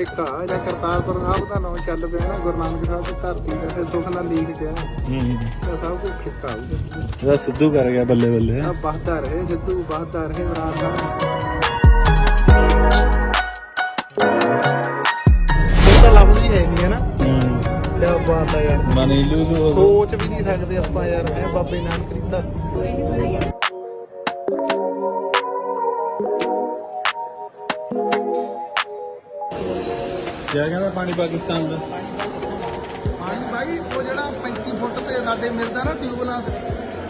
ਠੇਕਾ ਇਹਦਾ ਕਰਤਾਰਪੁਰ ਸਾਹਿਬ ਦਾ ਨਾਮ ਚੱਲ ਪਿਆ ਨਾ ਗੁਰੂ ਨਾਨਕ ਸਾਹਿਬ ਦੀ ਧਰਤੀ ਦਾ ਫਿਰ ਸੁਖ ਨਾਲ ਲੀਕ ਗਿਆ ਹੂੰ ਸਭ ਕੁਝ ਠੇਕਾ ਹੋਊਗਾ ਇਹਦਾ ਸਿੱਧੂ ਕਰ ਗਿਆ ਬੱਲੇ ਬੱਲੇ ਆ ਬਹਦਾ ਰਹੇ ਸਿੱਧੂ ਬਹਦਾ ਰਹੇ ਰਾਤ ਦਾ ਤਾਂ ਲੱਭਦੀ ਹੈ ਨਹੀਂ ਹੈ ਨਾ। ਹੂੰ। ਕਿਆ ਬਾਤ ਆ ਯਾਰ। ਮਨੀ ਲੂ ਸੋਚ ਵੀ ਨਹੀਂ ਸਕਦੇ ਆਪਾਂ ਯਾਰ ਹੈ ਬਾਬੇ ਨਾਨਕ ਦੀ ਤਾਂ ਕੀ ਕਹਿੰਦਾ ਪਾਣੀ ਪਾਕਿਸਤਾਨ ਦਾ। ਪਾਣੀ ਭਾਈ ਉਹ ਜਿਹੜਾ 35 ਫੁੱਟ ਤੇ ਸਾਡੇ ਮਿਲਦਾ ਨਾ ਟਿਊਬਲਾਂ ਤੇ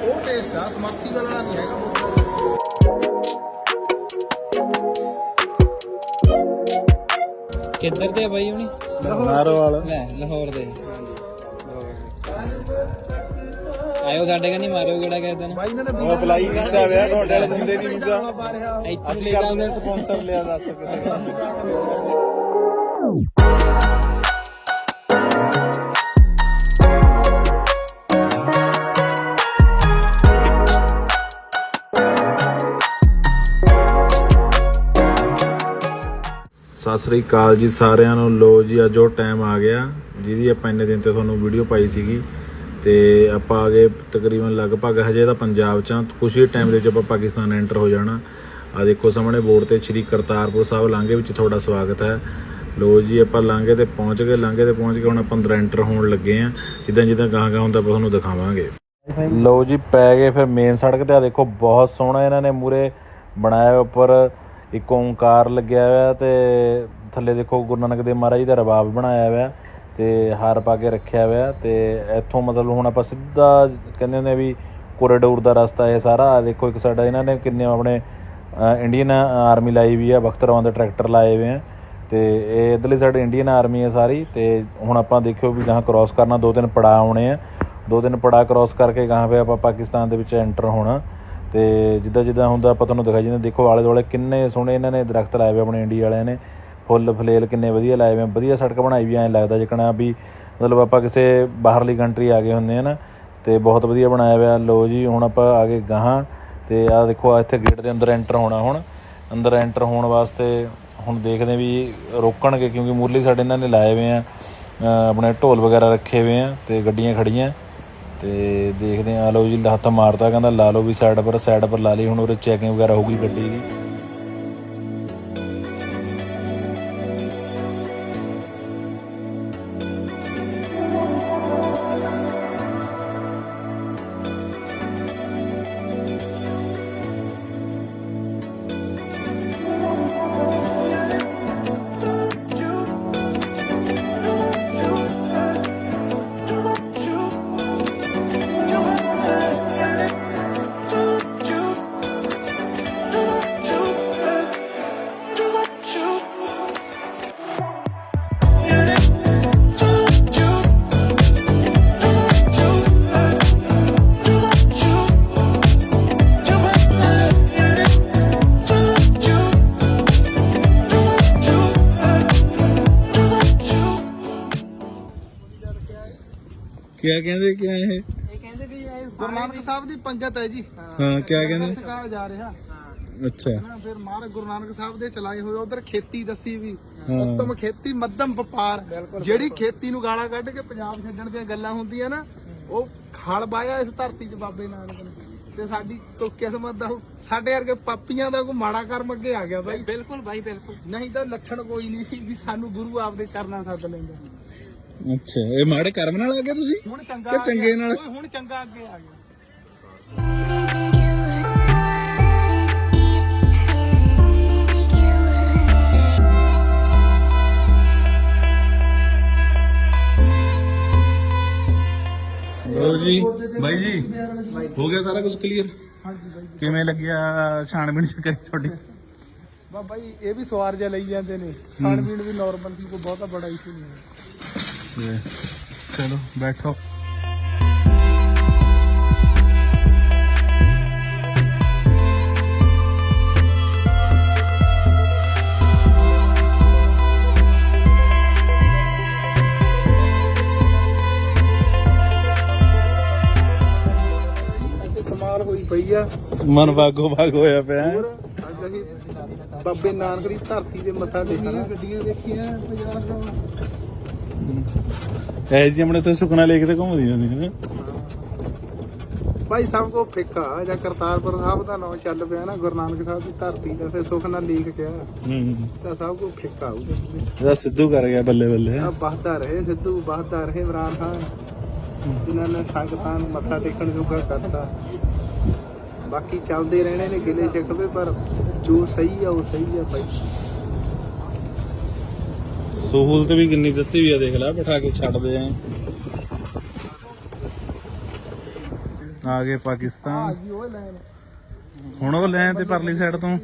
ਉਹ ਟੇਸਟ ਆ ਸਮਰਸੀਬਲ ਵਾਲਾ ਨਹੀਂ ਹੈਗਾ। ਕਿੱਧਰ ਦੇ ਬਾਈ ਹੁਣੀ? ਨਾਰੋਵਾਲ। ਲੈ ਲਾਹੌਰ ਦੇ। ਆਇਓ ਸਾਡੇ ਕਨੀ ਮਾਰਿਓ ਕਿਹੜਾ ਕਹਿ ਦੇਣਾ ਭਾਈ ਇਹਨਾਂ ਨੇ ਉਹ ਅਪਲਾਈ ਕੀਤਾ ਵਿਆ ਤੁਹਾਡੇ ਵਾਲੇ ਦਿੰਦੇ ਨਹੀਂ ਵੀਜ਼ਾ ਅਸੀਂ ਕਰਦੇ ਨੇ ਸਪਾਂਸਰ ਲਿਆ ਦੱਸ ਸਕਦੇ ਸਤਿ ਸ੍ਰੀ ਅਕਾਲ ਜੀ ਸਾਰਿਆਂ ਨੂੰ। ਲੋ ਜੀ, ਅੱਜ ਉਹ ਟਾਈਮ ਆ ਗਿਆ ਜਿਹਦੀ ਆਪਾਂ ਇੰਨੇ ਦਿਨ ਤੇ ਤੁਹਾਨੂੰ ਵੀਡੀਓ ਪਾਈ ਸੀਗੀ। ਤੇ ਆਪਾਂ ਆ ਗਏ ਤਕਰੀਬਨ ਲਗਭਗ, ਹਜੇ ਤਾਂ ਪੰਜਾਬ ਚ ਆ ਕੁਛ ਹੀ ਟਾਈਮ ਦੇ ਵਿੱਚ ਆਪਾਂ ਪਾਕਿਸਤਾਨ ਐਂਟਰ ਹੋ ਜਾਣਾ। ਆ ਦੇਖੋ, ਸਾਹਮਣੇ ਬੋਰਡ ਤੇ ਸ਼੍ਰੀ ਕਰਤਾਰਪੁਰ ਸਾਹਿਬ ਲਾਂਘੇ ਵਿੱਚ ਤੁਹਾਡਾ ਸਵਾਗਤ ਹੈ। ਲੋ ਜੀ, ਆਪਾਂ ਲਾਂਘੇ ਤੇ ਪਹੁੰਚ ਗਏ, ਲਾਂਘੇ ਤੇ ਪਹੁੰਚ ਕੇ ਹੁਣ ਆਪਾਂ ਅੰਦਰ ਐਂਟਰ ਹੋਣ ਲੱਗੇ ਆ ਜਿੱਦਾਂ ਜਿੱਦਾਂ ਗਾਂ ਗਾਂ ਹੁੰਦਾ, ਆਪਾਂ ਤੁਹਾਨੂੰ ਦਿਖਾਵਾਂਗੇ। ਲੋ ਜੀ, ਪੈ ਗਏ ਫਿਰ ਮੇਨ ਸੜਕ ਤੇ। ਆ ਦੇਖੋ, ਬਹੁਤ ਸੋਹਣਾ ਇਹਨਾਂ ਨੇ ਮੂਰੇ ਬਣਾਇਆ ਹੋਇਆ ਉੱਪਰ। ਇੱਕ ਓਂਕਾਰ ਲੱਗਿਆ ਹੋਇਆ ਤੇ ਥੱਲੇ ਦੇਖੋ, ਗੁਰੂ ਨਾਨਕ ਦੇਵ ਮਹਾਰਾਜ ਜੀ ਦਾ ਰਬਾਬ ਬਣਾਇਆ ਹੋਇਆ ਤੇ ਹਾਰ ਪਾ ਕੇ ਰੱਖਿਆ ਹੋਇਆ ਤੇ ਇੱਥੋਂ ਮਤਲਬ ਹੁਣ ਆਪਾਂ ਸਿੱਧਾ ਕਹਿੰਦੇ ਹੁੰਦੇ ਆ ਵੀ ਕੋਰੀਡੋਰ ਦਾ ਰਸਤਾ ਹੈ ਸਾਰਾ। ਆਹ ਦੇਖੋ, ਇੱਕ ਸਾਡਾ ਇਹਨਾਂ ਨੇ ਕਿੰਨੇ ਆਪਣੇ ਇੰਡੀਅਨ ਆਰਮੀ ਲਾਈ ਵੀ ਆ, ਬਖਤਰਵਾਂ ਦੇ ਟਰੈਕਟਰ ਲਾਏ ਹੋਏ ਆ। ਤੇ ਇਹ ਇਧਰਲੀ ਸਾਈਡ ਇੰਡੀਅਨ ਆਰਮੀ ਹੈ ਸਾਰੀ ਤੇ ਹੁਣ ਆਪਾਂ ਦੇਖਿਓ ਵੀ ਗਾਹਾਂ ਕ੍ਰਾਸ ਕਰਨਾ, ਦੋ ਤਿੰਨ ਪੜਾਅ ਆਉਣੇ ਆ। ਦੋ ਤਿੰਨ ਪੜਾਅ ਕ੍ਰਾਸ ਕਰਕੇ ਗਾਹਾਂ ਪੇ ਆਪਾਂ ਪਾਕਿਸਤਾਨ ਦੇ ਵਿੱਚ ਐਂਟਰ ਹੋਣਾ। ਤੇ ਜਿੱਦਾਂ ਜਿੱਦਾਂ ਹੁੰਦਾ ਆਪਾਂ ਤੁਹਾਨੂੰ ਦਿਖਾਈ ਜਾਂਦੇ, ਦੇਖੋ ਆਲੇ ਦੁਆਲੇ ਕਿੰਨੇ ਸੋਹਣੇ ਇਹਨਾਂ ਨੇ ਦਰਖਤ ਲਾਏ ਹੋਏ ਆਪਣੇ ਇੰਡੀਆ ਵਾਲਿਆਂ ਨੇ। ਫੁੱਲ ਫਲੇਲ ਕਿੰਨੇ ਵਧੀਆ ਲਾਏ ਹੋਏ ਵਧੀਆ ਸੜਕ ਬਣਾਈ ਵੀ ਐਂ ਲੱਗਦਾ ਜਿਕਣਾ ਵੀ ਮਤਲਬ ਆਪਾਂ ਕਿਸੇ ਬਾਹਰਲੀ ਕੰਟਰੀ ਆ ਗਏ ਹੁੰਦੇ ਆ ਨਾ, ਤੇ ਬਹੁਤ ਵਧੀਆ ਬਣਾਇਆ ਹੋਇਆ। ਲੋ ਜੀ, ਹੁਣ ਆਪਾਂ ਆ ਗਏ ਗਾਹਾਂ ਤੇ ਆ ਦੇਖੋ ਆ ਇੱਥੇ ਗੇਟ ਦੇ ਅੰਦਰ ਐਂਟਰ ਹੋਣਾ ਹੁਣ। ਅੰਦਰ ਐਂਟਰ ਹੋਣ ਵਾਸਤੇ ਹੁਣ ਦੇਖਦੇ ਵੀ ਰੋਕਣਗੇ ਕਿਉਂਕਿ ਮੁਰਲੀ ਸਾਡੇ ਇਹਨਾਂ ਨੇ ਲਾਏ ਹੋਏ ਆ ਆਪਣੇ ਢੋਲ ਵਗੈਰਾ ਰੱਖੇ ਹੋਏ ਆ ਤੇ ਗੱਡੀਆਂ ਖੜੀਆਂ। ਤੇ ਦੇਖਦੇ ਆ ਲਓ ਜੀ, ਹੱਥ ਮਾਰਦਾ ਕਹਿੰਦਾ ਲਾ ਲਓ ਵੀ ਸਾਈਡ ਪਰ ਸਾਈਡ ਪਰ ਲਾ ਲਈ, ਹੁਣ ਉਰੇ ਚੈਕਿੰਗ ਵਗੈਰਾ ਹੋਊਗੀ ਗੱਡੀ ਦੀ। ਕੀ ਕਹਿੰਦੇ ਕੀ ਇਹ? ਇਹ ਕਹਿੰਦੇ ਵੀ ਇਹ ਗੁਰੂ ਨਾਨਕ ਸਾਹਿਬ ਦੀ ਪੰਗਤ ਹੈ ਜੀ। ਹਾਂ ਕੀ ਕਹਿੰਦੇ? ਸਿਖਾਇਆ ਜਾ ਰਿਹਾ। ਅੱਛਾ। ਨਾ ਫਿਰ ਮਹਾਰਾਜ ਗੁਰੂ ਨਾਨਕ ਸਾਹਿਬ ਦੇ ਚਲਾਏ ਹੋਏ ਉਧਰ ਖੇਤੀ ਦੱਸੀ ਵੀ। ਹਾਂ। ਉੱਤਮ ਖੇਤੀ ਮੱਧਮ ਵਪਾਰ। ਜਿਹੜੀ ਖੇਤੀ ਨੂੰ ਗਾਲਾਂ ਕੱਢ ਕੇ ਪੰਜਾਬ ਛੱਡਣ ਦੀਆਂ ਗੱਲਾਂ ਹੁੰਦੀਆਂ ਨਾ ਉਹ ਖਲ ਬਾਇਆ ਇਸ ਧਰਤੀ 'ਚ ਬਾਬੇ ਨਾਨਕ ਨੇ। ਤੇ ਸਾਡੀ ਕੋਈ ਕਿਸਮਤ ਦਾ ਸਾਡੇ ਵਰਗੇ ਪਾਪੀਆਂ ਦਾ ਕੋਈ ਮਾੜਾ ਕਰਮ ਅੱਗੇ ਆ ਗਿਆ ਬਾਈ। ਬਿਲਕੁਲ ਬਾਈ ਬਿਲਕੁਲ। ਨਹੀਂ ਤਾਂ ਲੱਛਣ ਕੋਈ ਨਹੀਂ ਵੀ ਸਾਨੂੰ ਗੁਰੂ ਆਪਦੇ ਕਰਨਾ ਸੱਦ ਲੈਂਦਾ। ਅੱਛਾ ਇਹ ਮਾੜੇ ਕਰਮ ਨਾਲ ਆ ਗਏ ਤੁਸੀਂ? ਹੁਣ ਚੰਗਾ ਕਿ ਆ ਚੰਗੇ ਗਿਆ। ਨਾਲ? ਓਏ ਹੁਣ ਚੰਗਾ ਅੱਗੇ ਆ ਗਿਆ। ਲੋ ਜੀ ਬਾਈ ਜੀ ਹੋ ਗਿਆ ਸਾਰਾ ਕੁਝ ਕਲੀਅਰ ਹਾਂਜੀ ਬਾਈ ਕਿਵੇਂ ਲੱਗਿਆ ਛਾਣਬੀਣ ਕਰੀ ਤੁਹਾਡੀ? ਬਾਬਾ ਜੀ ਇਹ ਵੀ ਸਵਾਰ ਜਿਹਾ ਲਈ ਜਾਂਦੇ ਨੇ। ਖਾਣ ਪੀਣ ਵੀ ਨਾਰਮਲ ਸੀ ਕੋਈ ਬਹੁਤਾ ਬੜਾ ਇਸ਼ੂ ਨਹੀਂ ਹੈ। ਚਲੋ ਬੈਠੋ। ਕਮਾਲ ਹੋਈ ਪਈ ਆ। ਮਨ ਬਾਗੋ ਬਾਗ ਹੋਇਆ ਪਿਆ ਹੈ। ਹੋਰ ਅੱਜ ਅਸੀਂ ਬਾਬੇ ਨਾਨਕ ਦੀ ਧਰਤੀ ਤੇ ਮੱਥਾ ਟੇਕਣਾ। ਗੱਡੀਆਂ ਦੇਖੀਆਂ ਬਾਜ਼ਾਰ ਤੋਂ। ਐ ਜੀ ਆਪਣੇ ਤੇ ਸੁਖਨਾ ਲੇਕ ਤੇ ਘੁੰਮਦੀ ਹੁੰਦੀ ਨੇ। ਭਾਈ ਸਭ ਕੋ ਫਿੱਕਾ ਜਾਂ ਕਰਤਾਰਪੁਰ ਸਾਹਿਬ ਦਾ ਨਾਮ ਚੱਲ ਪਿਆ ਨਾ ਗੁਰੂ ਨਾਨਕ ਸਾਹਿਬ ਦੀ ਧਰਤੀ ਦਾ ਫਿਰ ਸੁਖ ਨਾਲ ਲੀਕ ਕਿਹਾ ਹੂੰ? ਤਾਂ ਸਭ ਕੋ ਫਿੱਕਾ ਆਊਗਾ ਇਹਦਾ ਸਿੱਧੂ ਕਰ ਗਿਆ ਬੱਲੇ ਬੱਲੇ। ਆ ਬਹਦਾ ਰਹੇ ਸਿੱਧੂ ਬਹਦਾ ਰਹੇ ਇਮਰਾਨ ਖਾਨ। ਜਿਨ੍ਹਾਂ ਨੇ ਸੰਗਤਾਂ ਨੂੰ ਮੱਥਾ ਟੇਕਣ ਜੋਗਾ ਕਰਤਾ। ਬਾਕੀ ਚੱਲਦੇ ਰਹਿਣੇ ਨੇ ਗਿਲੇ ਸ਼ਿਕਵੇ ਪਰ ਜੋ ਸਹੀ ਆ ਉਹ ਸਹੀ ਆ ਭਾਈ। ਸਹੂਲਤ ਵੀ ਕਿੰਨੀ ਦਿੱਤੀ ਵੀ ਆ, ਦੇਖ ਲੈ, ਬਿਠਾ ਕੇ ਛੱਡਦੇ ਆ। ਆ ਗਏ ਪਾਕਿਸਤਾਨ। ਹੁਣ ਉਹ ਲੈਣ ਤੇ ਪਰਲੀ ਸਾਈਡ ਤੋਂ।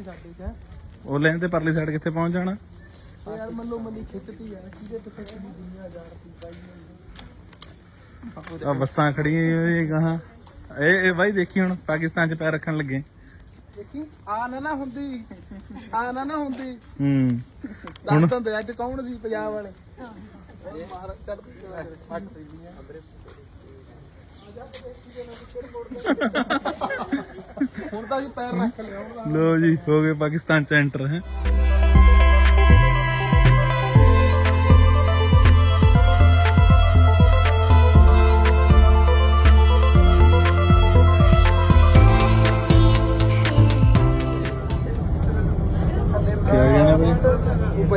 ਉਹ ਲੈਣ ਤੇ ਪਰਲੀ ਸਾਈਡ ਕਿੱਥੇ ਪਹੁੰਚ ਜਾਣਾ? ਯਾਰ ਮੱਲੋ ਮੱਲੀ ਖਿੱਚਤੀ ਆ ਕਿਹਦੇ ਤੇ ਖਿੱਚਦੀ ਦੁਨੀਆ ਹਜ਼ਾਰ ਰੁਪਏ ਪਾਈ ਆ ਬੱਸਾਂ ਖੜੀਆਂ ਹੋਈਆਂ ਕਹਾਂ ਇਹ ਇਹ ਬਾਈ ਦੇਖੀ ਹੁਣ, ਪਾਕਿਸਤਾਨ 'ਚ ਪੈਰ ਰੱਖਣ ਲੱਗੇ। ਦੇਖੀ ਆ ਨਾ ਨਾ ਹੁੰਦੀ। ਆ ਨਾ ਨਾ ਹੁੰਦੀ। ਹੂੰ। ਦੱਸ ਦਿੰਦੇ ਅੱਜ ਕੌਣ ਸੀ ਪੰਜਾਬ ਵਾਲੇ? ਹੁਣ ਤਾਂ ਜੀ ਪੈਰ ਰੱਖ ਲਿਆ। ਹੁਣ ਲੋ ਜੀ ਹੋ ਗਏ ਪਾਕਿਸਤਾਨ 'ਚ ਐਂਟਰ ਹੈ।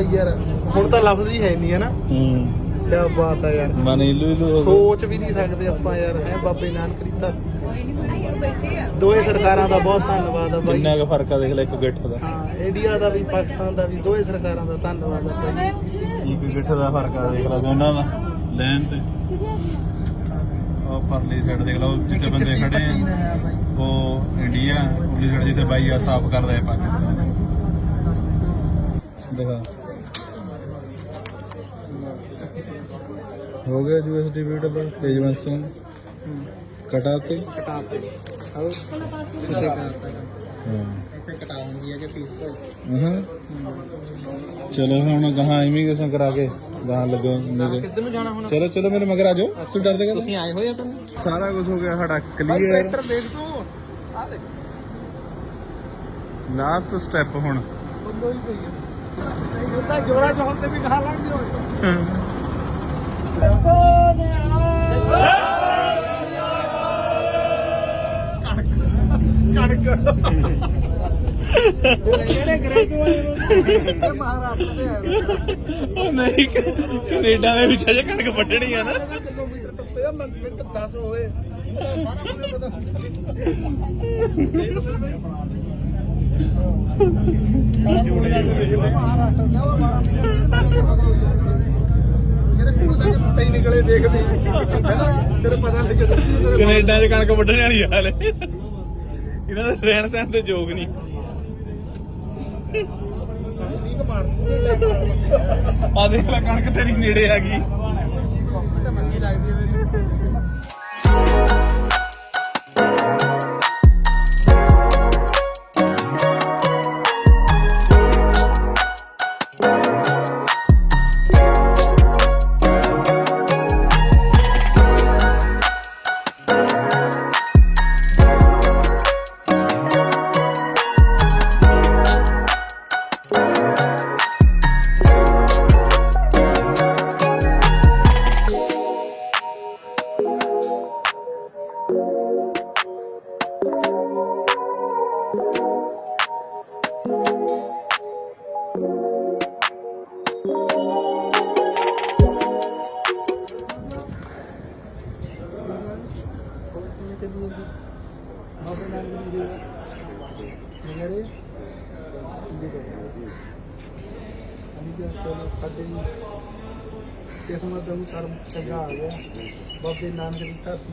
ਬਈ ਯਾਰ ਹੁਣ ਤਾਂ ਲਫ਼ਜ਼ ਹੀ ਹੈ ਨਹੀਂ ਹੈ ਨਾ ਹੂੰ। ਕੀ ਬਾਤ ਹੈ ਯਾਰ। ਮਨ ਇਲੂ ਇਲੂ ਹੋ ਗਿਆ ਸੋਚ ਵੀ ਨਹੀਂ ਸਕਦੇ ਆਪਾਂ ਯਾਰ ਹੈ ਬਾਬੇ ਨਾਨਕ ਦੀ ਧਰਤੀ ਦੋਏ ਸਰਕਾਰਾਂ ਦਾ ਬਹੁਤ ਧੰਨਵਾਦ ਆ ਬਾਈ। ਕਿੰਨਾ ਕੁ ਫ਼ਰਕ ਆ ਦੇਖ ਲੈ ਇੱਕ ਗਿੱਠ ਦਾ। ਹਾਂ ਇੰਡੀਆ ਦਾ ਵੀ ਪਾਕਿਸਤਾਨ ਦਾ ਵੀ ਦੋਏ ਸਰਕਾਰਾਂ ਦਾ ਧੰਨਵਾਦ ਆ ਬਾਈ। ਇੱਕ ਗਿੱਠ ਦਾ ਫ਼ਰਕ ਆ ਦੇਖ ਲੈ ਦੋਨਾਂ ਦਾ ਲੈਣ ਤੇ। ਉਹ ਪਰਲੀ ਸਾਈਡ ਦੇਖ ਲਓ ਜਿੱਥੇ ਬੰਦੇ ਖੜੇ ਆ। ਉਹ ਇੰਡੀਆ ਉਰਲੀ ਸਾਈਡ ਜਿੱਥੇ ਬਾਈ ਆ ਸਾਫ਼ ਕਰਦਾ ਹੈ ਪਾਕਿਸਤਾਨ। ਦੇਖਾ। ਹੋ ਗਿਆ ਜੀ ਐਸ ਡਿਬੇਟੇਬਲ ਤੇਜਵੰਤ ਸਿੰਘ। ਕਟਾ ਤੇ ਕਟਾ ਤੇ ਹੋਰ ਕਿਤੇ ਕਰਤਾ ਹਾਂ। ਇੱਥੇ ਕਟਾ ਹੁੰਦੀ ਹੈ ਕਿ ਫੀਸ ਹਾਂ। ਚਲੋ ਹੁਣ ਗਾਹਾਂ ਇਮੀਗ੍ਰੇਸ਼ਨ ਕਰਾ ਕੇ ਗਾਹਾਂ ਲੱਗੋ ਮੇਰੇ। ਕਿੱਧਰ ਨੂੰ ਜਾਣਾ ਹੁਣ? ਚਲੋ ਚਲੋ ਮੇਰੇ ਮਗਰ ਆ ਜਾਓ। ਤੂੰ ਡਰਦੇ ਕਾ ਤੁਸੀਂ ਆਏ ਹੋਏ ਆ ਤੁਹਾਨੂੰ ਸਾਰਾ ਕੁਝ ਹੋ ਗਿਆ ਸਾਡਾ ਕਲੀਅਰ ਟਰੈਕਟਰ ਦੇਖ ਤੂੰ। ਆ ਦੇਖ। ਲਾਸਟ ਸਟੈਪ ਹੁਣ। ਬੰਦੋ ਹੀ ਪਈ ਜੋਰਾ ਜੋਰ ਤੇ ਵੀ ਕਹਾ ਲੰਘ ਜਾਓ ਕਣਕ ਜਿਹੜੇ ਗ੍ਰੈਜੂਏਟ ਇਹ ਮਹਾਰਾਸ਼ਟਰ ਦੇ ਆਏ ਉਹ ਨਹੀਂ, ਕੈਨੇਡਾ ਦੇ ਵਿੱਚ ਅਜੇ ਕਣਕ ਵੱਢਣੀ ਆ ਨਾ। ਕਿਲੋਮੀਟਰ ਟੱਪੇ ਮਿੰਟ 10 ਹੋਏ ਮਹਾਰਾਸ਼ਟਰ ਦਾ ਉਹ 12 ਜਿਹੜੇ ਕੋਲ ਹੀ ਨਿਕਲੇ ਦੇਖਦੇ। ਹੈਨਾ ਤੇਰੇ ਪਤਾ ਲੱਗੇ ਕੈਨੇਡਾ 'ਚ ਕਣਕ ਵੱਢਣ ਵਾਲੀ ਹਾਲ। ਹੈ ਇਹਨਾਂ ਦਾ ਰਹਿਣ ਸਹਿਣ ਤੇ ਯੋਗ ਨਹੀਂ। ਠੀਕ ਮਾਰ ਆ ਦੇਖ ਲੈ ਕਣਕ ਤੇਰੀ ਨੇੜੇ ਆ ਗਈ। ਤੇ ਮੰਗੀ ਲੱਗਦੀ ਹੈ ਮੇਰੀ ਮੇਰੇ।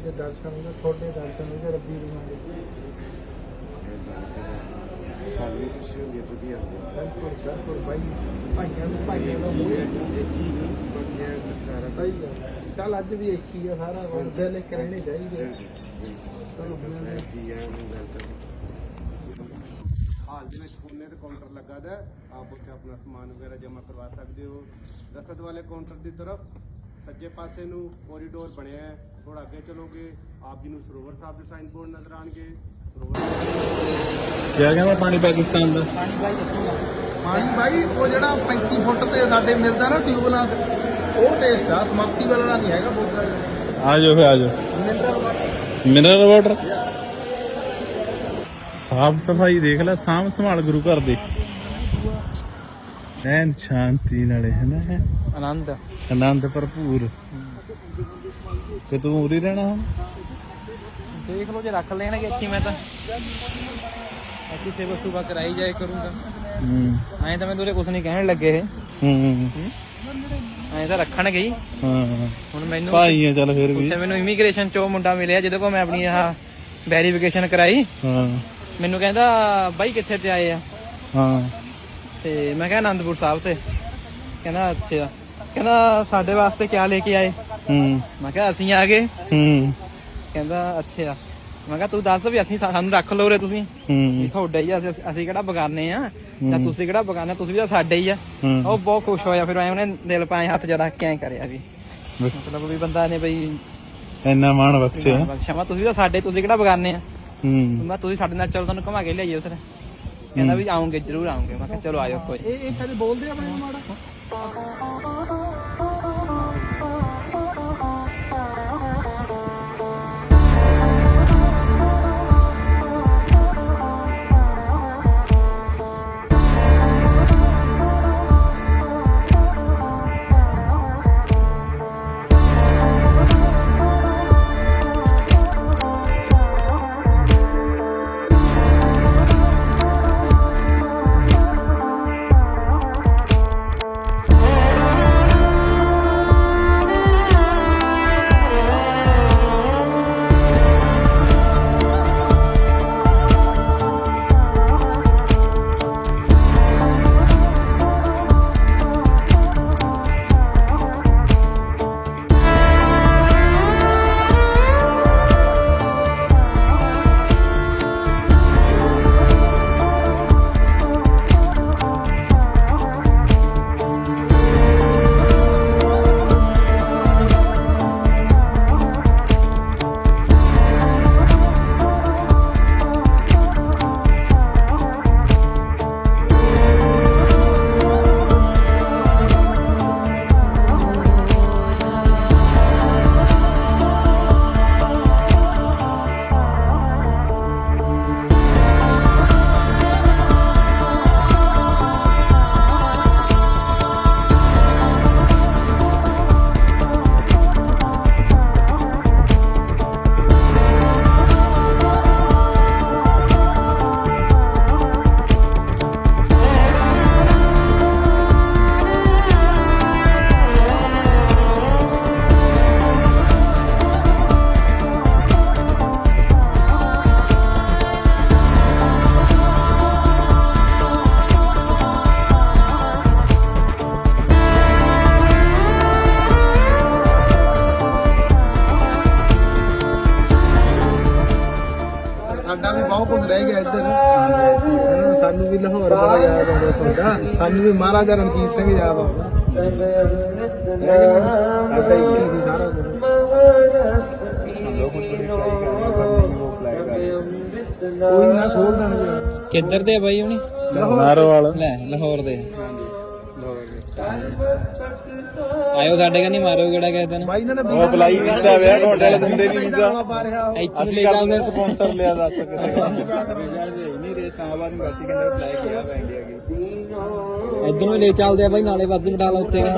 ਦੀ ਧਰਤੀ ਦੇ ਦਰਸ਼ਨ ਹੋ ਗਏ ਤੁਹਾਡੇ ਦਰਸ਼ਨ ਹੋ। ਗਏ ਰੱਬੀ ਰੂਹਾਂ ਦੇ ਸਾਨੂੰ ਬਿਲਕੁਲ ਬਿਲਕੁਲ ਭਾਈ ਭਾਈਆਂ ਨੂੰ ਭਾਈਆਂ ਸਰਕਾਰਾਂ। ਸਹੀ ਗੱਲ ਚੱਲ ਅੱਜ ਵੀ ਇੱਕ ਹੀ ਆ ਸਾਰਾ ਵੰਦੇ ਲੈ ਕੇ ਰਹਿਣੇ ਚਾਹੀਦੇ ਚਲੋ ਜੀ ਨੂੰ ਹਾਲ ਦੇ ਵਿੱਚ ਪੁਣੇ ਤੇ ਕਾਊਂਟਰ ਲੱਗਾ ਦਾ। ਆਪ ਉੱਥੇ ਆਪਣਾ ਸਮਾਨ ਵਗੈਰਾ ਜਮ੍ਹਾਂ ਕਰਵਾ ਸਕਦੇ ਹੋ। ਰਸਦ ਵਾਲੇ ਕਾਊਂਟਰ ਦੀ ਤਰਫ ਸੱਜੇ ਪਾਸੇ ਨੂੰ ਕੋਰੀਡੋਰ ਬਣਿਆ ਹੈ। ਥੋੜਾ ਅੱਗੇ ਚਲੋਗੇ ਆਪ ਜੀ ਨੂੰ ਸਰੋਵਰ ਸਾਹਿਬ ਦੇ ਸਾਈਨ ਬੋਰਡ ਨਜ਼ਰ ਆਣਗੇ ਕਿਆ ਕਹਿੰਦਾ ਪਾਣੀ ਪਾਕਿਸਤਾਨ ਦਾ? ਪਾਣੀ ਬਾਈ ਉਹ ਜਿਹੜਾ 35 ਫੁੱਟ ਤੇ ਸਾਡੇ ਮਿਲਦਾ ਨਾ ਟਿਊਬਲਾਂ ਉਹ ਟੇਸਟ ਆ ਸਮਰਸੀਬਲ ਵਾਲਾ ਨਹੀਂ ਹੈਗਾ ਬੋਲਦਾ। ਆ ਜਾਓ ਫੇ ਆ ਜਾਓ। ਮਿਨਰਲ ਵਾਟਰ ਸਾਫ਼ ਸਫ਼ਾਈ ਦੇਖ ਲੈ ਸਾਂਭ ਸੰਭਾਲ ਗੁਰੂ ਘਰ ਦੇ। ਐਨ ਸ਼ਾਂਤੀ ਨਾਲੇ ਹੈ ਨਾ? ਹੈ ਆਨੰਦ। ਆਨੰਦ ਭਰਪੂਰ। ਤੇ ਤੂੰ ਉਰੀ ਰਹਿਣਾ ਹੁਣ? ਦੇਖ ਲਓ ਜੇ ਰੱਖ ਲੈਣਗੇ ਇੱਥੇ ਮੈਂ ਤਾਂ। ਅੱਛੀ ਸੇਵਾ ਸੁਭਾ ਕਰਾਈ ਜਾਏ ਕਰੂੰਗਾ। ਹੂੰ। ਐਂ ਤਾਂ ਮੈਂ ਦੋਰੇ ਕੁਝ ਨਹੀਂ ਕਹਿਣ ਲੱਗੇ ਇਹ। ਹੂੰ ਐਂ ਤਾਂ ਰੱਖਣਗੇ ਹੀ। ਹਾਂ। ਹੁਣ ਮੈਨੂੰ ਭਾਈ ਆ ਚੱਲ ਫਿਰ ਵੀ। ਉੱਥੇ ਮੈਨੂੰ ਇਮੀਗ੍ਰੇਸ਼ਨ ਚੋਂ ਮੁੰਡਾ ਮਿਲਿਆ ਜਿਹਦੇ ਕੋਲ ਮੈਂ ਆਪਣੀ ਆਹ ਵੈਰੀਫਿਕੇਸ਼ਨ ਕਰਾਈ। ਹਾਂ। ਮੈਨੂੰ ਕਹਿੰਦਾ ਬਾਈ ਕਿੱਥੇ ਤੇ ਆਏ ਆ? ਹਾਂ। ਤੇ ਮੈਂ ਕਿਹਾ ਆਨੰਦਪੁਰ ਸਾਹਿਬ ਤੇ। ਕਹਿੰਦਾ ਅੱਛਾ। ਕਹਿੰਦਾ ਸਾਡੇ ਵਾਸਤੇ ਕੀ ਲੈ ਕੇ ਆਏ? ਹੂੰ। ਮੈਂ ਕਿਹਾ ਅਸੀਂ ਆ ਗਏ। ਹੂੰ। ਕਹਿੰਦਾ ਅੱਛਾ। ਮੈਂ ਕਿਹਾ ਤੂੰ ਦੱਸ ਵੀ ਅਸੀਂ ਸਾਨੂੰ ਰੱਖ ਲਓ ਰੇ ਤੁਸੀਂ। ਹੂੰ। ਤੁਹਾਡਾ ਹੀ ਆ ਅਸੀਂ ਅਸੀਂ ਕਿਹੜਾ ਬਗਾਨੇ ਆ? ਜਾਂ ਤੁਸੀਂ ਕਿਹੜਾ ਬਗਾਨੇ ਤੁਸੀਂ ਵੀ ਤਾਂ ਸਾਡੇ ਹੀ ਆ। ਉਹ ਬਹੁਤ ਖੁਸ਼ ਹੋਇਆ ਫਿਰ ਐ ਉਹਨੇ ਦਿਲ ਪਾਏ ਹੱਥ ਜਰਾ ਕੇ ਐ ਕਰਿਆ ਵੀ। ਮਤਲਬ ਵੀ ਬੰਦਾ ਨੇ ਬਈ ਇੰਨਾ ਮਾਣ ਬਖਸ਼ਿਆ। ਸ਼ਮਾ ਤੁਸੀਂ ਤਾਂ ਸਾਡੇ ਤੁਸੀਂ ਕਿਹੜਾ ਬਗਾਨੇ ਆ? ਹੂੰ। ਮੈਂ ਤੁਸੀਂ ਸਾਡੇ ਨਾਲ ਚਲੋ ਤੁਹਾਨੂੰ ਘੁਮਾ ਕੇ ਲਿਆਈਏ ਉਧਰ। ਕਹਿੰਦਾ ਵੀ ਆਉਂਗੇ ਜ਼ਰੂਰ ਆਉਂਗੇ। ਮੈਂ ਕਿਹਾ ਚਲੋ ਆਇਓ ਕੋਈ। ਇਹ ਇਹ ਕਦੇ ਬੋਲਦੇ ਆਪਣੇ ਮਾੜਾ? ਸਾਨੂੰ ਵੀ ਲਾਹੌਰ ਬੜਾ ਯਾਦ ਆਉਂਦਾ ਤੁਹਾਡਾ। ਸਾਨੂੰ ਵੀ ਮਹਾਰਾਜਾ ਰਣਜੀਤ ਸਿੰਘ ਯਾਦ ਆਉਂਦਾ। ਹੈ ਕਿ ਨਹੀਂ? ਸਾਡਾ ਇੱਕ ਹੀ ਸੀ ਸਾਰਾ ਕੁਝ। ਕੋਈ ਨਾ ਖੋਲ ਦੇਣਗੇ। ਕਿੱਧਰ ਦੇ ਆ ਬਾਈ ਹੁਣੀ? ਨਾਰੋਵਾਲ। ਲੈ ਲਾਹੌਰ ਦੇ। ਆਇਓ ਸਾਡੇ ਕਾ ਨਹੀਂ ਮਾਰਿਓ ਕਿਹੜਾ ਕਿਸੇ ਦਿਨ। ਬਾਈ ਇਹਨਾਂ ਨੇ ਉਹ ਅਪਲਾਈ ਕੀਤਾ ਵਿਆਹ ਤੁਹਾਡੇ ਵਾਲੇ ਦਿੰਦੇ ਨਹੀਂ ਵੀਜ਼ਾ ਪਾ ਰਿਹਾ ਉਹ। ਇੱਥੇ ਅਸੀਂ ਕਿਤੇ ਇਧਰੋਂ ਹੀ ਲੈ ਚੱਲਦੇ ਆ ਬਾਈ ਨਾਲੇ ਵੱਧ ਬਟਾ ਲਾ ਉੱਤੇ ਵੀ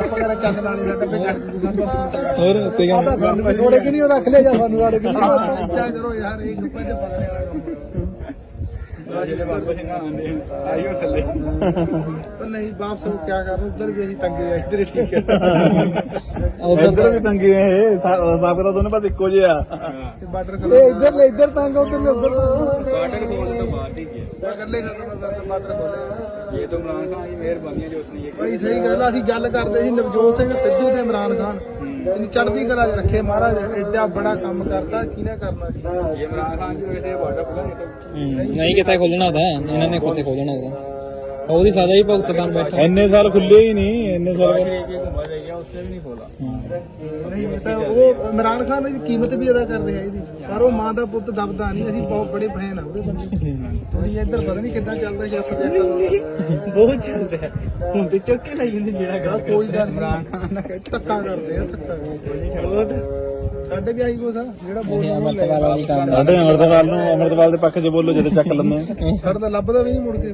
ਹੋਰ ਉੱਤੇ ਵੀ ਥੋੜੇ ਕਿ ਨਹੀਂ ਉਹ ਰੱਖ ਲਿਆ ਜਾ ਸਾਨੂੰ ਵਾਲੇ ਕਿ ਨਹੀਂ ਕਰੋ ਯਾਰ ਇਹ ਗੁੱਪਾ ਚ ਪਕੜਨੇ ਵਾਲਾ ਕੰਮ। ਉਹ ਨਹੀਂ ਵਾਪਸ ਉਹ ਕਿਆ ਕਰਨ ਉਧਰ ਵੀ ਅਸੀਂ ਤੰਗੇ ਆ ਇੱਧਰ ਹੀ ਠੀਕ ਹੈ ਇੱਧਰ ਵੀ ਤੰਗੀ ਹੈ ਇਹ ਸਾਬਕਾ ਤਾਂ ਦੋਨੇ ਬਸ ਇੱਕੋ ਜਿਹਾ ਬਾਰਡਰ ਇਹ ਇੱਧਰ ਲੈ ਇੱਧਰ ਤੰਗ ਉਧਰ ਲੈ ਉਧਰ ਬਾਰਡਰ ਤਾਂ ਬਾਤ ਹੀ ਗਿਆ ਗੱਲੇ ਖਤਮ ਕਰ ਬਾਰਡਰ ਖੋਲੇ ਇਹ ਤਾਂ ਇਮਰਾਨ ਖਾਨ ਦੀ ਮਿਹਰਬਾਨੀ ਹੈ ਜੋ ਉਸਨੇ ਇਹ ਬੜੀ ਸਹੀ ਗੱਲ ਆ, ਅਸੀਂ ਗੱਲ ਕਰਦੇ ਸੀ ਨਵਜੋਤ ਸਿੰਘ ਸਿੱਧੂ ਤੇ ਇਮਰਾਨ ਖਾਨ ਇਹਨੂੰ ਚੜ੍ਹਦੀ ਕਲਾ 'ਚ ਰੱਖੇ ਮਹਾਰਾਜ ਐਡਾ ਬੜਾ ਕੰਮ ਕਰਤਾ ਕਿਹਨੇ ਕਰਨਾ ਸੀ ये इमरान खान की वजह से बॉर्डर खुला नहीं तो ਨਹੀਂ ਕਿਤੇ ਖੋਲਣਾ ਉਹਦਾ ਇਹਨਾਂ ਨੇ ਖੁੱਤੇ ਖੋਲਣਾ ਉਹਦਾ ਉਹਦੀ ਸਜ਼ਾ ਹੀ ਭੁਗਤਦਾ ਬੈਠਾ ਇੰਨੇ ਸਾਲ ਖੁੱਲੇ ਹੀ ਨਹੀਂ ਇੰਨੇ ਸਾਲ एक एक उम्र रह गया उससे भी नहीं खोला ਨਹੀਂ ਇਹ ਤਾਂ ਉਹ ਇਮਰਾਨ ਖਾਨ ਦੀ ਕੀਮਤ ਵੀ ਅਦਾ ਕਰ ਰਿਹਾ ਇਹਦੀ। ਪਰ ਉਹ ਮਾਂ ਦਾ ਪੁੱਤ ਦਬਦਾ ਨਹੀਂ ਅਸੀਂ ਬਹੁਤ ਬੜੇ ਫੈਨ ਆ। ਉਹਦੇ ਬੰਦੇ ਤੁਸੀਂ ਇੱਧਰ ਪਤਾ ਨਹੀਂ ਕਿੱਦਾਂ ਚੱਲਦਾ ਜਾਂ ਪ੍ਰੋਜੈਕਟ ਬਹੁਤ ਚੱਲਦਾ ਹੈ। ਹੁਣ ਤੇ ਚੁੱਕ ਕੇ ਲਈ ਜਾਂਦੇ ਜਿਹੜਾ ਗੱਲ ਕੋਈ ਗੱਲ ਇਮਰਾਨ ਖਾਨ ਨਾਲ ਧੱਕਾ ਕਰਦੇ ਆ ਧੱਕਾ। ਸਾਡੇ ਵੀ ਆਈ ਕੋਸ ਆ ਜਿਹੜਾ ਬੋਲਦਾ ਉਹ ਲੈ ਸਾਡੇ ਅਮਰਤਪਾਲ ਨੂੰ ਅਮਰਤਪਾਲ ਦੇ ਪੱਖ 'ਚ ਬੋਲੋ ਜਦੋਂ ਚੱਕ ਲੈਂਦੇ ਸਾਡਾ ਤਾਂ ਲੱਭਦਾ ਵੀ ਨਹੀਂ ਮੁੜ ਕੇ।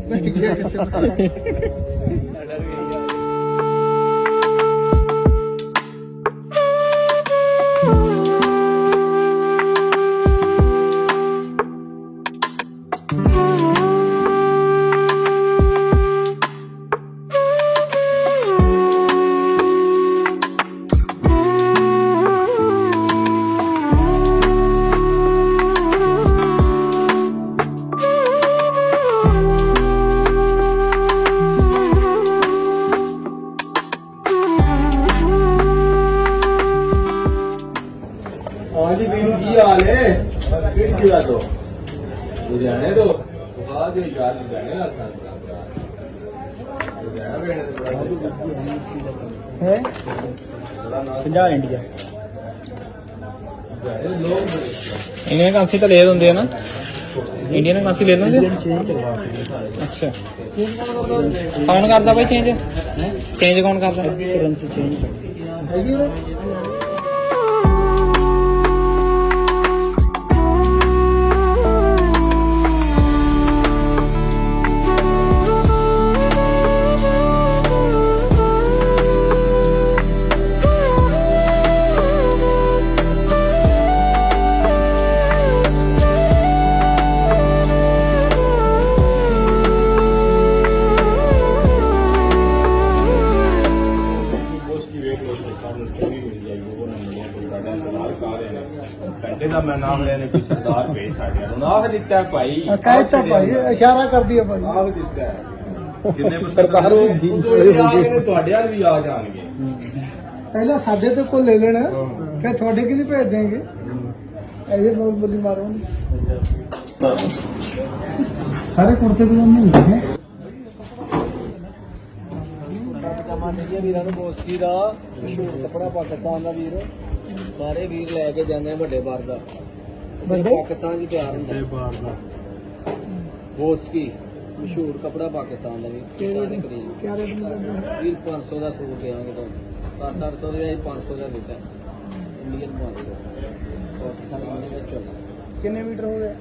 ਤਾਂ ਲੈ ਦਿੰਦੇ ਆ ਨਾ? ਇੰਡੀਅਨ ਕਰੰਸੀ ਲੈ ਲੈਂਦੇ ਅੱਛਾ। ਕੌਣ ਕਰਦਾ ਬਾਈ ਚੇਂਜ ਚੇਂਜ ਕੌਣ ਕਰਦਾ? ਕਰੰਸੀ ਚੇਂਜ ਹੈਗੀ ਉਹ ਸਾਡੇ ਦਾ ਮੈਂ ਨਾਮ ਲੈਣੇ ਕੋਈ ਸਰਦਾਰ ਭੇਜ ਸਾਡੇ ਨੂੰ ਆਖ ਦਿੱਤਾ ਭਾਈ। ਕਹਿਤਾ ਭਾਈ ਇਸ਼ਾਰਾ ਕਰਦੀ ਆ ਭਾਈ। ਆਖ ਦਿੱਤਾ। ਹੈ। ਕਿੰਨੇ ਸਰਦਾਰ ਉਹ ਜੀ। ਕੇ ਤੁਹਾਡੇ ਵੱਲ ਵੀ ਆ ਜਾਣਗੇ। ਪਹਿਲਾਂ ਸਾਡੇ ਤੋਂ ਕੋਲ ਲੈ ਲੈਣਾ ਫਿਰ ਤੁਹਾਡੇ ਕਿ ਨਹੀਂ ਭੇਜ ਦੇਂਗੇ ਐਸੇ ਬੋਲ ਬੋਲੀ ਮਾਰੋ। ਸਾਰੇ ਕੁੜਤੇ ਪਜਾਮੇ ਹੁੰਦੇ ਨੇ। ਵੀਰਾਂ ਨੂੰ ਬੋਸਕੀ ਦਾ ਮਸ਼ਹੂਰ ਕਪੜਾ ਪਾਕਿਸਤਾਨ ਦਾ ਵੀਰ। ਸਾਰੇ ਵੀਰ ਲੈ ਕੇ ਜਾਂਦੇ ਆ ਵੱਡੇ ਬਾਰ ਦਾ। ਵੱਡੇ? ਪਾਕਿਸਤਾਨ ਦੀ ਤਿਆਰ ਹੁੰਦਾ ਬਾਰ ਦਾ। ਬੋਸਕੀ ਮਸ਼ਹੂਰ ਕਪੜਾ ਪਾਕਿਸਤਾਨ ਦਾ ਵੀਰ ਸਾਰੇ ਕਰੀਬ। ਕਿਆ ਰੇਟ ਮਿਲਦਾ ਵੀਰ 500 ਦਾ ਸੂਟ ਦੇਵਾਂਗੇ ਤੁਹਾਨੂੰ। 7-800 ਦੇ ਅਸੀਂ 500 ਦਾ ਦਿੱਤਾ ਇੰਡੀਅਨ 500 ਪਾਕਿਸਤਾਨ ਦੇ ਵਿੱਚ ਹੋਣਾ ਕਿੰਨੇ ਮੀਟਰ ਹੋ ਗਏ?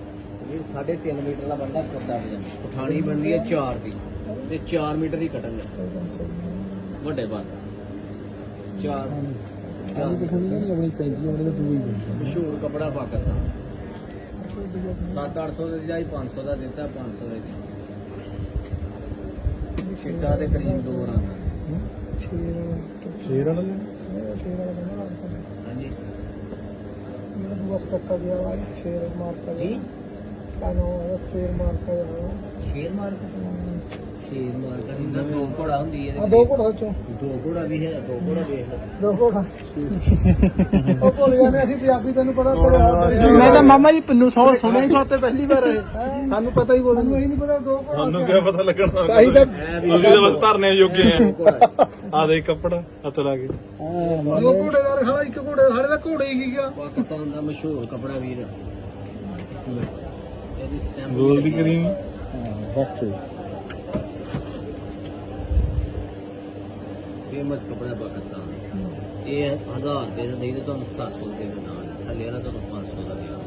ਇਹ 3.5 ਮੀਟਰ ਦਾ ਬੰਦਾ ਪਜਾਮਾ ਪਠਾਣੀ ਬਣਦੀ ਹੈ 4 ਦੀ। ਤੇ 4 ਮੀਟਰ ਹੀ। ਕਟਣਗੇ ਵੱਡੇ ਬਾਰ 4 ਆਪਣੀ ਉਹਦੇ ਤੋਂ ਹੀ ਮਸ਼ਹੂਰ ਕਪੜਾ ਪਾਕਿਸਤਾਨ। 7-800 ਦਾ ਜਾਈ 500 ਦਾ ਦਿੱਤਾ 500 ਦਾ ਦਿੱਤਾ। ਚਿੱਟਾ ਤੇ ਕਰੀਮ ਦੋ ਰੰਗ। ਸ਼ੇਰ ਵਾਲਾ ਸ਼ੇਰ ਵਾਲਾ ਬਣਾ ਹਾਂਜੀ। ਮੇਰਾ ਬਸ ਦਿਆ ਵਾ ਸ਼ੇਰ ਮਾਰਕਾ ਜੀ? ਕਾਨੋ ਸ਼ੇਰ ਮਾਰਕਾ ਦਾ। ਸ਼ੇਰ ਮਾਰਕੀਟ ਸ਼ੇਰ ਮਾਰਕੀਟ ਦਾ ਦੋ ਘੋੜਾ ਹੁੰਦੀ ਹੈ। ਆ ਦੋ ਘੋੜਾ ਚੋਂ ਦੋ ਘੋੜਾ ਵੀ ਹੈ ਦੋ ਘੋੜਾ ਵੇਖ ਲਓ ਦੋ ਘੋੜਾ। ਉਹ ਭੁੱਲ ਜਾਂਦੇ ਅਸੀਂ ਪੰਜਾਬੀ ਤੈਨੂੰ ਪਤਾ ਮੈਂ ਤਾਂ ਮਾਮਾ ਜੀ ਪਿੰਨੂ ਸੌ ਸੁਣਿਆ ਹੀ ਤੁਹਾਤੇ ਪਹਿਲੀ ਵਾਰ ਹੈ? ਸਾਨੂੰ ਪਤਾ ਹੀ ਕੋਈ ਨਹੀਂ ਨਹੀਂ ਪਤਾ ਦੋ ਘੋੜਾ ਤੁਹਾਨੂੰ ਕੀ ਪਤਾ ਲੱਗਣਾ ਸਹੀ ਤਾਂ ਤੁਸੀਂ ਤਾਂ ਬਸ ਧਰਨੇ ਯੋਗੇ ਆ। ਘੋੜਾ ਆ ਦੇ ਕੱਪੜਾ ਹੱਥ ਲਾ ਕੇ। ਦੋ ਘੋੜੇਦਾਰ ਖੜਾ ਇੱਕ ਘੋੜੇ ਸਾਡੇ ਦਾ ਘੋੜੇ ਹੀ ਗਿਆ ਪਾਕਿਸਤਾਨ ਦਾ ਮਸ਼ਹੂਰ ਕਪੜਾ ਵੀਰ। ਇਹਦੀ ਸਟੈਂਪ ਗੋਲ ਦੀ ਕਰੀਮ। ਫੇਮਸ ਕਪੜਾ ਪਾਕਿਸਤਾਨ ਇਹ 1000 ਦੇ ਨਾਲ ਨਹੀਂ ਤਾਂ ਤੁਹਾਨੂੰ 700 ਦੇ ਨਾਲ ਥੱਲੇ ਵਾਲਾ ਤੁਹਾਨੂੰ 500 ਦਾ ਦੇਣਾ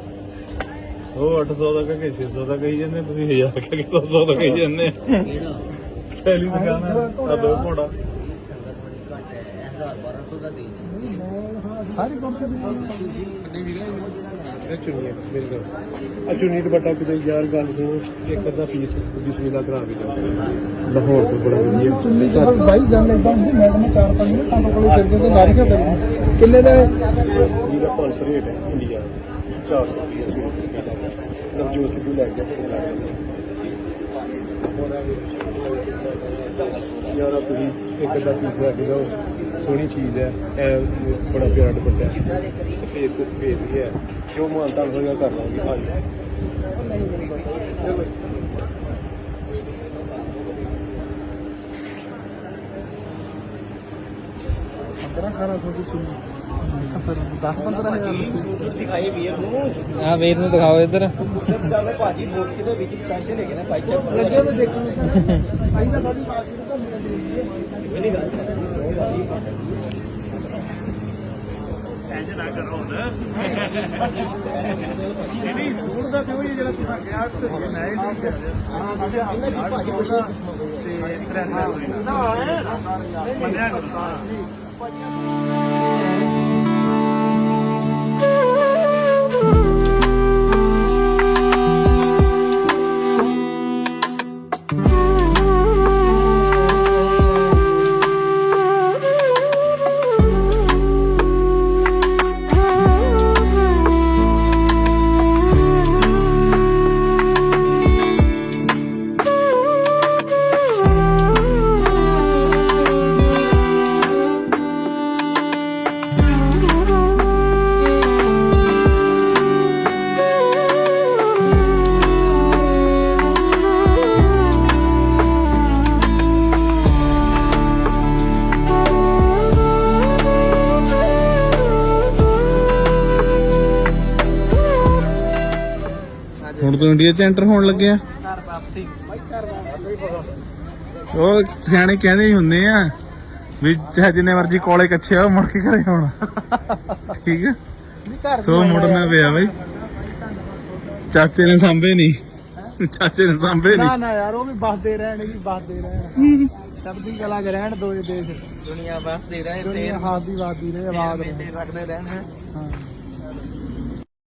ਉਹ 800 ਦਾ ਕਹੇ 600 ਦਾ ਕਹੀ ਜਾਂਦੇ ਤੁਸੀਂ 1000 ਕਹੇ 700 ਦਾ ਕਹੀ ਜਾਂਦੇ ਕਿਹੜਾ? ਪਹਿਲੀ ਦੁਕਾਨ ਆ ਦੋ ਘੋੜਾ। ਸੰਗਤ ਬੜੀ ਘੱਟ ਹੈ 1000 1200 ਦਾ ਦੇ ਸਾਰੇ ਕੰਪਨੀ ਚੁੰਨੀ ਦੁਪੱਟਾ ਕਿਤੇ ਯਾਰ ਗੱਲ ਸੁਣੋ ਇੱਕ ਅੱਧਾ ਪੀਸ ਬਿਸਮਿਲ੍ਲਾ ਕਰਾ ਕੇ ਜਾਓ ਲਾਹੌਰ ਤੋਂ ਬੜਾ ਵਧੀਆ। ਚੁੰਨੀ ਬਸ ਬਾਈ ਗੱਲ ਇਦਾਂ ਹੁੰਦੀ ਮੈਂ ਤਾਂ ਚਾਰ ਪੰਜ ਮਿੰਟ ਤੁਹਾਡੇ ਕੋਲੇ ਫਿਰ ਕੇ ਤੇ ਸਾਰੀਆਂ ਕਰੀ ਕਿੰਨੇ ਦਾ ਹੈ? ਇਹਦਾ 500 ਰੇਟ ਹੈ ਇੰਡੀਆ 400 ਰੁਪਏ ਸੂਟ ਦਾ ਨਵਜੋਤ ਸਿੱਧੂ ਲੈ ਗਿਆ ਤੇ ਲਾ ਯਾਰ, ਤੁਸੀਂ ਇੱਕ ਅੱਧਾ ਪੀਸ ਲੈ ਕੇ ਜਾਓ। ਸੋਹਣੀ ਚੀਜ਼ ਹੈ। ਇਹ ਬੜਾ ਪਿਆਰਾ ਦੁਪੱਟਾ ਹੈ। ਸਫੇਦ ਤੇ ਸਫੇਦ ਹੀ ਹੈ। ਜੋ ਮਾਨ ਤਾਂ ਹੋਇਆ ਕਰ ਲਾਂਗੇ। ਹਾਂਜੀ ਪੰਦਰਾਂ 1800 ਦੀ ਸੁਣੀ। ਫਿਰ 10 15000 ਦਿਖਾਈ ਵੀਰ ਨੂੰ ਆ ਵੀਰ ਨੂੰ ਦਿਖਾਓ ਇੱਧਰ ਭਾਜੀ ਮੋਸਕੀ ਦੇ ਵਿੱਚ ਸਪੈਸ਼ਲ ਹੈਗੇ ਨੇ ਭਾਈ ਚੱਕ ਲੱਗੇ ਮੈਂ ਦੇਖੂੰਗਾ ਆਈ ਤਾਂ ਸਾਡੀ ਮਾਰਕੀਟ ਘੁੰਮੀ ਜਾਂਦੀ ਹੈ ਨਹੀਂ ਸੂਟ ਦਾ ਤੇ ਉਹ ਜਿਹੜਾ ਤੁਸੀਂ ਕਿਹਾ ਸੀ ਮੈਂ ਹੀ ਨਹੀਂ ਕਿਹਾ ਇਹਨਾਂ ਦੀ ਭਾਜੀ ਕੁਛ ਤੇ ਟ੍ਰੈਂਡ ਨਾ ਮੰਨਿਆ ਨਹੀਂ ਹੁਣ ਤੂੰ ਇੰਡੀਆ ਚ ਐਂਟਰ ਹੋਣ ਘਰ ਵਾਪਸੀ। ਉਹ ਸਿਆਣੇ ਕਹਿੰਦੇ ਹੀ ਹੁੰਦੇ ਆ ਵੀ ਚਾਹੇ ਜਿੰਨੇ ਮਰਜ਼ੀ ਕੋਲੇ ਕੱਛੇ ਆ ਮੁੜ ਕੇ ਘਰੇ ਆਉਣਾ। ਠੀਕ ਆ? ਘਰ ਸੋ ਮੁੜਨਾ ਪਿਆ ਬਈ। ਚਾਚੇ ਨੇ ਸਾਂਭੇ ਨਹੀਂ। ਚਾਚੇ ਨੇ ਸਾਂਭੇ ਨਾ ਨਹੀਂ। ਨਾ ਯਾਰ ਉਹ ਵੀ ਬਸਦੇ ਰਹਿਣ ਜੀ ਬਸਦੇ ਰਹਿਣ। ਚੜ੍ਹਦੀ ਕਲਾ ਚ ਰਹਿਣ ਦੋ ਦੇਸ਼। ਦੁਨੀਆ ਵਾਸਤੇ ਰਹੇ ਦੁਨੀਆ ਹਾਥ ਦੀ ਵਾਦੀ ਰਹੇ ਆਵਾਜ਼ ਰੱਖਦੇ ਰਹਿਣ। ਹਾਂ।